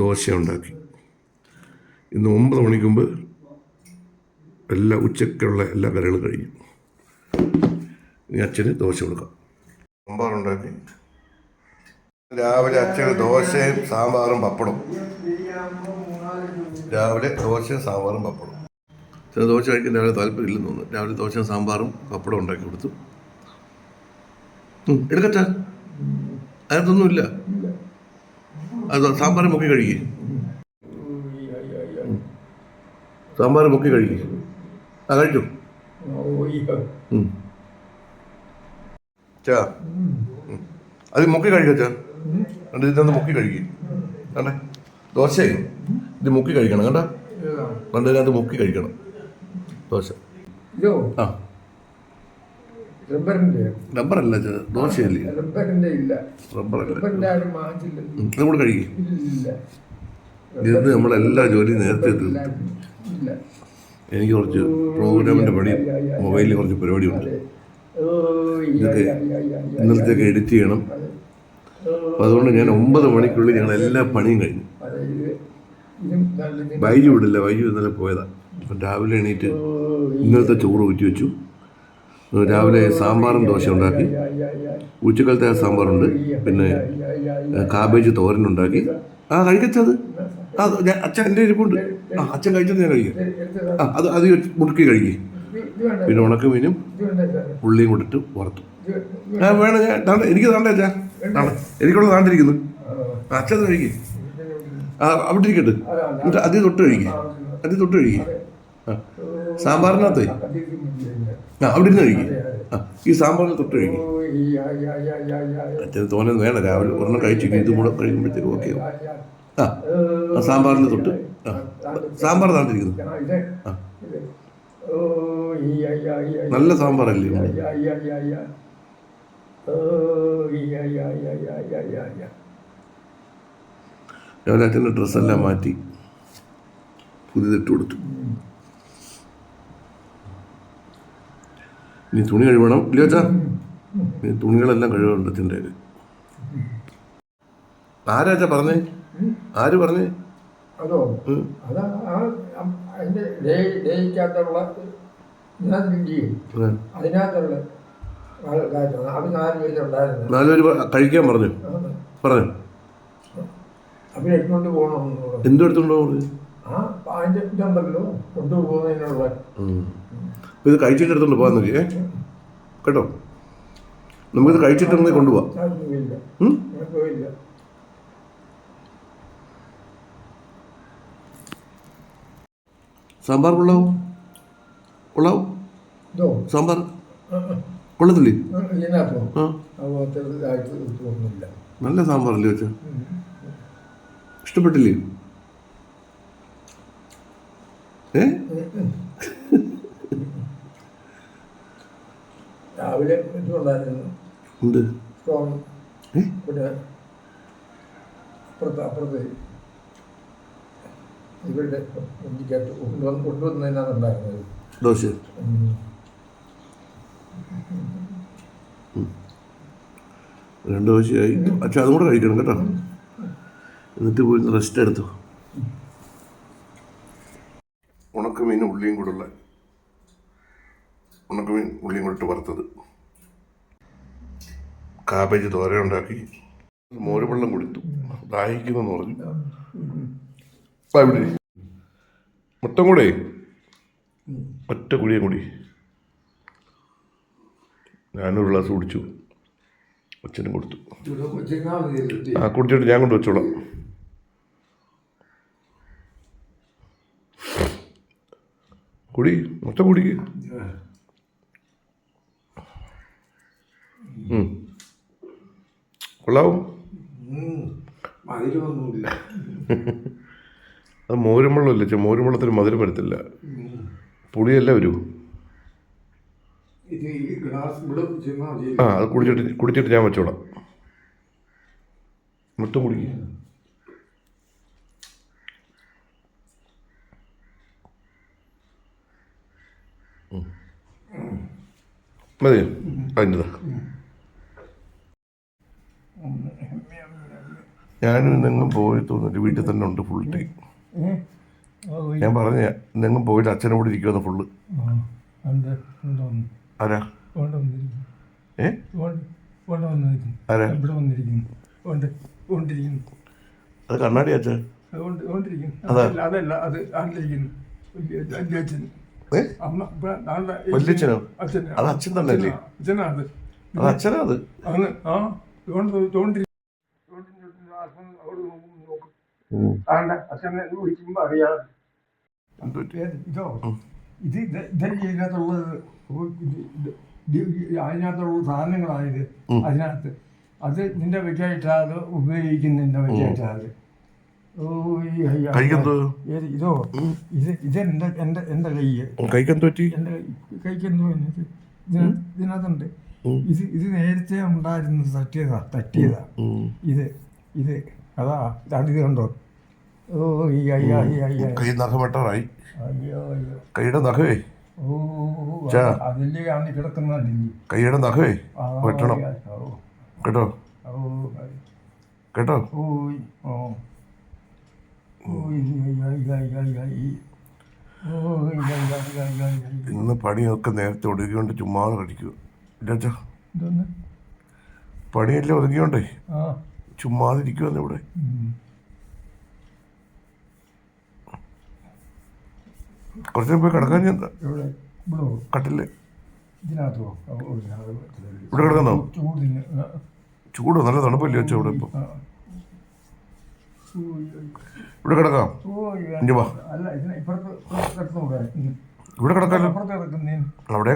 ദോശ ഉണ്ടാക്കി ഇന്ന് ഒമ്പത് മണിക്ക് മുമ്പ് എല്ലാ ഉച്ചക്കുള്ള എല്ലാ കറികളും കഴിഞ്ഞു. ഇനി അച്ഛന് ദോശ കൊടുക്കാം. സാമ്പാറുണ്ടാക്കി രാവിലെ അച്ഛന് ദോശയും സാമ്പാറും പപ്പടും രാവിലെ ദോശയും സാമ്പാറും പപ്പടും ചില ദോശ കഴിക്കാൻ രാവിലെ താല്പര്യമില്ലെന്ന് തോന്നുന്നു. രാവിലെ ദോശയും സാമ്പാറും പപ്പടം ഉണ്ടാക്കി കൊടുത്തു. എടുക്കട്ടെ അതിനൊന്നുമില്ല അത് സാമ്പാർ മുക്കി കഴുകി. സാമ്പാർ മുക്കി കഴുകി. ആ കഴിച്ചു. ചാ. അത് മുക്കി കഴിക്കച്ചാ കണ്ട ഇതിനകത്ത് മുക്കി കഴുകി. കണ്ടേ? ദോശയും ഇത് മുക്കി കഴിക്കണം കണ്ട? കണ്ട് ഇതിനകത്ത് മുക്കി കഴിക്കണം ദോശ. ആ. റബ്ബറല്ല ദോശയല്ലേ? റബ്ബറിന്റെ ഇല്ല. റബ്ബറിന്റെ ആരും ഇത് നമ്മളെല്ലാ ജോലിയും നേരത്തെ എനിക്ക് കുറച്ച് പ്രോഗ്രാമിന്റെ പണി മൊബൈലിൽ കുറച്ച് പരിപാടിയുണ്ട്. ഇതൊക്കെ ഇന്നലത്തെയൊക്കെ എഡിറ്റ് ചെയ്യണം. അപ്പം അതുകൊണ്ട് ഞാൻ ഒമ്പത് മണിക്കുള്ളിൽ ഞങ്ങൾ എല്ലാ പണിയും കഴിഞ്ഞു. വൈജു വിടില്ല വൈജു ഇന്നലെ പോയതാണ് അപ്പം രാവിലെ എണീറ്റ് ഇന്നലത്തെ ചോറ് ഊറ്റി വെച്ചു രാവിലെ സാമ്പാറും ദോശ ഉണ്ടാക്കി. ഉച്ചക്കാലത്തെ ആ സാമ്പാറുണ്ട്. പിന്നെ കാബേജ് തോരനുണ്ടാക്കി ആ കഴിക്കച്ചത്. ആ അച്ഛൻ എന്റെ ഇരിപ്പുണ്ട്. ആ അച്ഛൻ കഴിച്ചത് ഞാൻ കഴിക്കും. ആ അത് അത് മുറുക്കി കഴിക്കും. പിന്നെ ഉണക്ക മീനും ഉള്ളിയും കൊണ്ടിട്ട് വറുത്തു. ഞാൻ വേണം ഞാൻ താണ്ട എനിക്ക് താണ്ട അച്ഛാ. എനിക്കുള്ള താണ്ടിരിക്കുന്നു. അച്ഛൻ കഴിക്കും. ആ അവിടെ ഇരിക്കട്ടെ. എന്നിട്ട് അതി തൊട്ട് കഴിക്കും. അതി തൊട്ട് കഴിക്കും. ആ സാമ്പാറിനകത്തേ. ആ അവിടെ ഇരുന്ന് കഴിക്കും ആ ഈ സാമ്പാറിൽ തൊട്ട് കഴിക്കും അച്ഛന് തോനെ വേണം രാവിലെ ഒരെണ്ണം കഴിച്ചു ഇതും കൂടെ കഴിയുമ്പോഴത്തേക്ക് ഓക്കെ ആ ആ സാമ്പാറിൽ തൊട്ട് ആ സാമ്പാർ താണ്ടിരിക്കുന്നു ആ, നല്ല സാമ്പാറല്ലേ രാവിലെ അച്ഛന്റെ ഡ്രസ്സെല്ലാം മാറ്റി പുതിയതിട്ട് കൊടുത്തു ഇനി തുണി കഴുകണം ഇല്ലയോ അച്ഛാ? ഇനി തുണികളെല്ലാം കഴുകുന്നുണ്ട് അച്ഛന്റെ ആരാച്ചാ പറഞ്ഞേ? ആര് പറഞ്ഞേ? അതോ. അതാ ആ. അതിനകത്തുള്ള അവർ നാല് പേരുണ്ടായിരുന്നു നാലുപേര് കഴിക്കാൻ പറഞ്ഞു. പറഞ്ഞു. എന്തോ എടുത്തോണ്ടോ പറഞ്ഞു ആ ഇതുണ്ടല്ലോ. കൊണ്ടുപോകുന്നതിനുള്ള അപ്പോൾ ഇത് കഴിച്ചിട്ട് എടുത്തോണ്ട് പോകാൻ നോക്കി ഏ കേട്ടോ? നമുക്കിത് കഴിച്ചിട്ട് കൊണ്ടുപോവാം. സാമ്പാർ കൊള്ളാവും? കൊള്ളാവും? സാമ്പാർ. കൊള്ളത്തില്ലേ? നല്ല സാമ്പാർ അല്ലേ നല്ല സാമ്പാറല്ലേ വെച്ചാ. ഇഷ്ടപ്പെട്ടില്ലേ? ഏ? രാവിലെ ഇതുണ്ടായിരുന്നു. ഉണ്ട് സ്ട്രോങ് ഏ? പിന്നെ അപ്പുറത്ത് അപ്പുറത്ത് ഇവരുടെ ഇന്ത്യക്കകത്ത് കൊണ്ടുവന്ന് കൊണ്ടുവന്നതിനകത്തുണ്ടായിരുന്നത് ദോശ. രണ്ട് ദോശയായി. അച്ഛാ അതും കൂടെ കഴിക്കണം കേട്ടോ. എന്നിട്ട് പോയി റെസ്റ്റ് എടുത്തു. ഉണക്കമീനും ഉള്ളിയും കൂടെ ഉള്ള ഉണക്കമീൻ ഉള്ളിയും കൂടെ ഇട്ട് വറുത്തത്. കാബേജ് തോര ഉണ്ടാക്കി. മോരുവെള്ളം കുടിത്തു. ദാഹിക്കുന്നെന്ന് പറഞ്ഞു. ഇരി. മുട്ടം കൂടെ. ഒറ്റ കുടിയും കൂടി. ഞാനൊരു ഗ്ലാസ് കുടിച്ചു. അച്ഛനും കൊടുത്തു. ആ കുടിച്ചിട്ട് ഞാൻ കൊണ്ട് വെച്ചോളാം. കുടി. മൊത്തം കുടിക്ക്. കൊള്ളാവും. മധുരമൊന്നുമില്ല. അത് മോരും വെള്ളമില്ല ചെ മോരും വെള്ളത്തിന് മധുരം വരത്തില്ല. പുളിയല്ല ഒരു ആ അത് കുടിച്ചിട്ട് കുടിച്ചിട്ട് ഞാൻ വെച്ചോളാം. മൊത്തം കുടിക്കുക മതി മതിയോ അതിന്റെതാ. ഞാനും ഇന്നെങ്ങും പോയി തോന്നിട്ട് വീട്ടിൽ തന്നെ ഉണ്ട് ഫുൾ ടൈം ഞാൻ പറഞ്ഞ ഇന്നെങ്ങും പോയിട്ട് അച്ഛനെ കൂടെ ഇരിക്കുമെന്ന് ഫുള്ള്. ആരാ. ഏ. ആരാ. അത് കണ്ണാടി അച്ഛൻ? അതല്ല, അത് ആണ്ടിരിക്കുന്നു. വല്യച്ഛനോ? അത് അച്ഛൻ തന്നെ അല്ലേ. അത് അച്ഛനാ അത് അന്ന് ആ കൊണ്ട് തോണ്ടിരി ഉം. ആണ്ട അച്ഛനെ വിളിക്കുമ്പോ അറിയാം. എന്ത് പറ്റി? ഏത് ഇതോ ഇത് ഇത് ഇതല്ലേ ഇതിനകത്തുള്ളത്? ഇത് ഇത് ഇത് അതിനകത്തുള്ള സാധനങ്ങളായത് അതിനകത്ത്. അത് നിന്റെ വെച്ചായിട്ടാ അത് ഉപയോഗിക്കുന്നതിന്റെ വെച്ചായിട്ടാ അത് ഓ ഈ അയ്യ. കൈക്കെന്തോ ഏത് ഇതോ ഇത് ഇതെന്റെ എന്റെ എന്റെ കയ്യ് കൈക്കെന്ത് എന്റെ കൈക്കെന്തോ ഇത് ഇതിനകത്ത് ഇതിനകത്തുണ്ട്. ഇത് ഇത് നേരത്തെ ഉണ്ടായിരുന്നത് തട്ടിയതാ തട്ടിയതാ. ഇത് ഇത് അതാ ഇത് കണ്ടോ ഓ ഈ അയ്യ അയ്യ അയ്യ കൈ നഖം വെട്ടാറായി അയ്യോ അയ്യോ കൈയുടെ നഖമേ ഓ ചാ. ആണ് കൈയുടെ നഖമേ ആ, വെട്ടണം കേട്ടോ ഓ കേട്ടോ ഓ ഓ ഓ ഈ അയ്യ അയ്യ അയ്യ അയ്യ ഓ ഈ അയ്യ അയ്യ അയ്യ അയ്യ അയ്യ. ഇന്ന് പണിയൊക്കെ നേരത്തെ ഒതുക്കിക്കൊണ്ട് ചുമ്മാ കടിക്കുക ഇല്ലാച്ചാ ഇതൊന്ന് പണിയെല്ലാം ഒതുക്കിയോണ്ടേ ആ ചുമ്മാതിരിക്കുവന്ന് ഇവിടെ. കുറച്ചു പോയി കിടക്കാൻ ഞാൻ ഇവിടെ കട്ടിൽ. കിടക്കുന്നോ? ചൂട് നല്ല തണുപ്പല്ലേ വെച്ചോ ഇവിടെ ഇപ്പം? ഇവിടെ കിടക്കാം. ഇഞ്ഞ് വാ. ഇവിടെ അവിടെ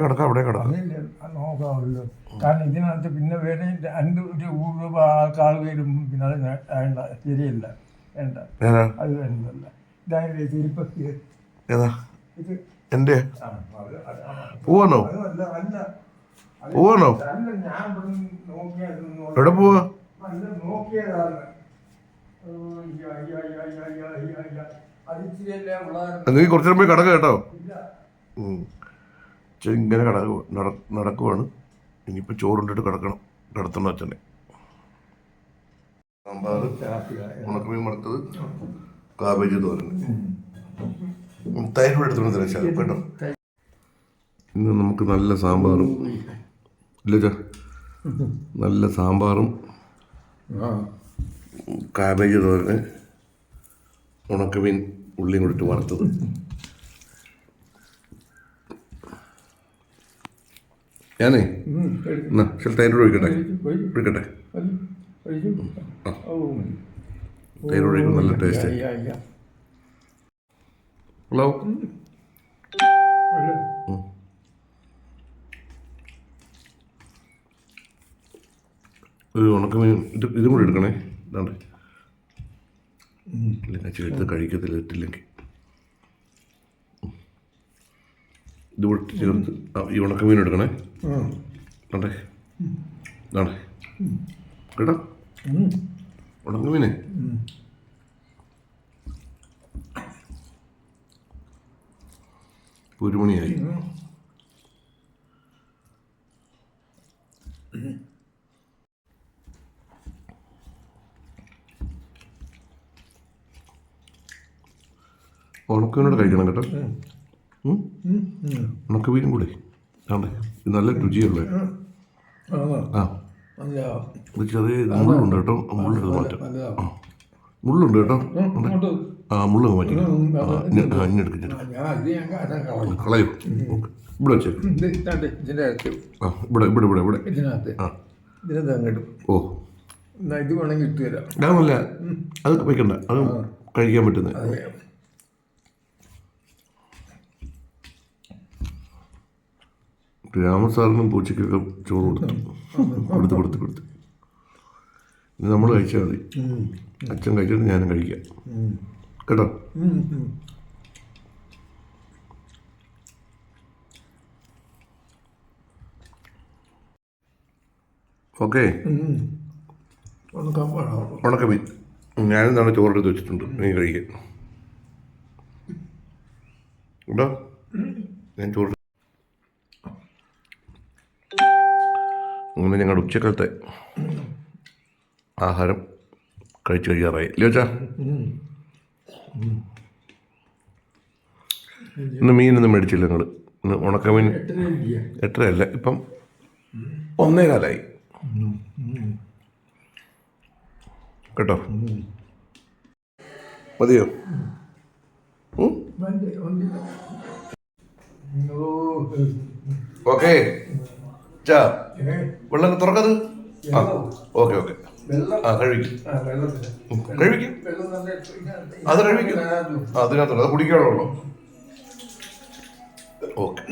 കിടക്കാം അവിടെ കിടക്കാം അതല്ലേ നോക്കാമല്ലോ കാരണം ഇതിനകത്ത് പിന്നെ വേറെ രണ്ട് ഒരു രൂപ ആൾക്കാർ വരും പിന്നെ അത് വേണ്ട ശരിയല്ല വേണ്ട. അത് വേണ്ടല്ല ഇതായത് തിരുപ്പ ഇത് ഏതാ? ഇത്. എന്റെ ആ, അത് അത് ആ. പോവാണോ? അതല്ല അല്ല. അത് പോവാണോ? അല്ല ഞാൻ ഇവിടെ നോക്കിയായിരുന്നു എവിടെ പോവാ. നീ കുറച്ചു നേരം പോയി കിടക്കാം കേട്ടോ. ഇങ്ങനെ കട നട നടക്കുവാണ്. ഇനിയിപ്പോൾ ചോറുണ്ടിട്ട് കിടക്കണം. കിടത്തണം അച്ഛനെ. സാമ്പാർ ഉണക്കമീൻ മറുത്തത് കാബേജ് തോരൻ. തൈര് എടുത്തോണ്ട് തന്നെ ശാലം കേട്ടോ. ഇന്ന് നമുക്ക് നല്ല സാമ്പാറും. ഇല്ല നല്ല സാമ്പാറും. കാബേജ് തോരന് ഉണക്കമീൻ ഉള്ളിയും കൂടിട്ട് വറുത്തത്. ഞാനേ. എന്നാ ശരി തൈരോട് ഒഴിക്കട്ടെ. ഒഴിക്കട്ടെ. തൈരോട് നല്ല ടേസ്റ്റ്. ഹലോ? ഒരു ഒരു ഉണക്കമീൻ ഇത് ഇതും കൂടി എടുക്കണേ. ഇതാണ്ട്. ഇല്ലെങ്കിൽ കഴിക്കത്തില്ല ഇട്ടില്ലെങ്കിൽ. ഇത് കൂടി ചേർത്ത്. ആ, ഈ ഉണക്കമീൻ എടുക്കണേ. ഉം. ഇതാണ്. കേട്ടോ? ഉണക്ക ഉണക്കമീനേ. ഒരു മണിയായി. ഉണക്കമീനോട് കഴിക്കണം കേട്ടോ. ഉം? വീടും കൂടെ. ആണേ ഇത് നല്ല രുചിയുള്ള? ആ. ഇത് ചെറിയ മുള്ളുണ്ട് കേട്ടോ. മുള്ളെടുത്ത് മാറ്റാം. മുള്ളുണ്ട് കേട്ടോ. ആ മുള്ള് മാറ്റി ആ അത് ഇനി- ആ ഇനി എടുക്കും ആ, ഞാൻ ഇത് ഞാൻ കളയും. കളയൂ ഓക്കെ. ഇവിടെ വെച്ചേക്ക്. ആ ഇവിടെ ഇവിടെ ഇവിടെ ഇവിടെ. ആ. ഓ. ഇത് വേണമെങ്കിൽ ഇട്ട് തരാം. അതൊന്നുമല്ല അത് വെക്കണ്ട അത് കഴിക്കാൻ പറ്റുന്നത് അതെ രാമസാറിനും പൂച്ചയ്ക്കൊക്കെ ചോറ് കൊടുത്തു കൊടുത്ത് കൊടുത്ത് കൊടുത്ത് ഇനി നമ്മൾ കഴിച്ചാൽ മതി അച്ഛൻ കഴിച്ചിട്ട് ഞാനും കഴിക്കാം. കേട്ടോ. ഓക്കെ ഉണക്കമീൻ ഞാനും നാളെ ചോറെടുത്ത് വെച്ചിട്ടുണ്ട് നീ കഴിക്കാം കേട്ടോ ഞാൻ ചോറ് അങ്ങനെ ഞങ്ങളുടെ ഉച്ചക്കാലത്തെ ആഹാരം കഴിച്ചു കഴിയാറായി. വെച്ചാ ഇന്ന് മീനൊന്നും മേടിച്ചില്ല നിങ്ങൾ ഇന്ന് ഉണക്കമീൻ മീൻ എട്ടരയല്ല ഇപ്പം ഒന്നേ കാലായി കേട്ടോ? മതിയോ? ഓക്കെ. ചാ വെള്ളം തുറക്കത് ആ ഓക്കെ ഓക്കെ. ആ കഴിക്കും അത് കഴിക്കും അതിനകത്തുള്ള അത് കുടിക്കാനുള്ളൂ ഓക്കെ.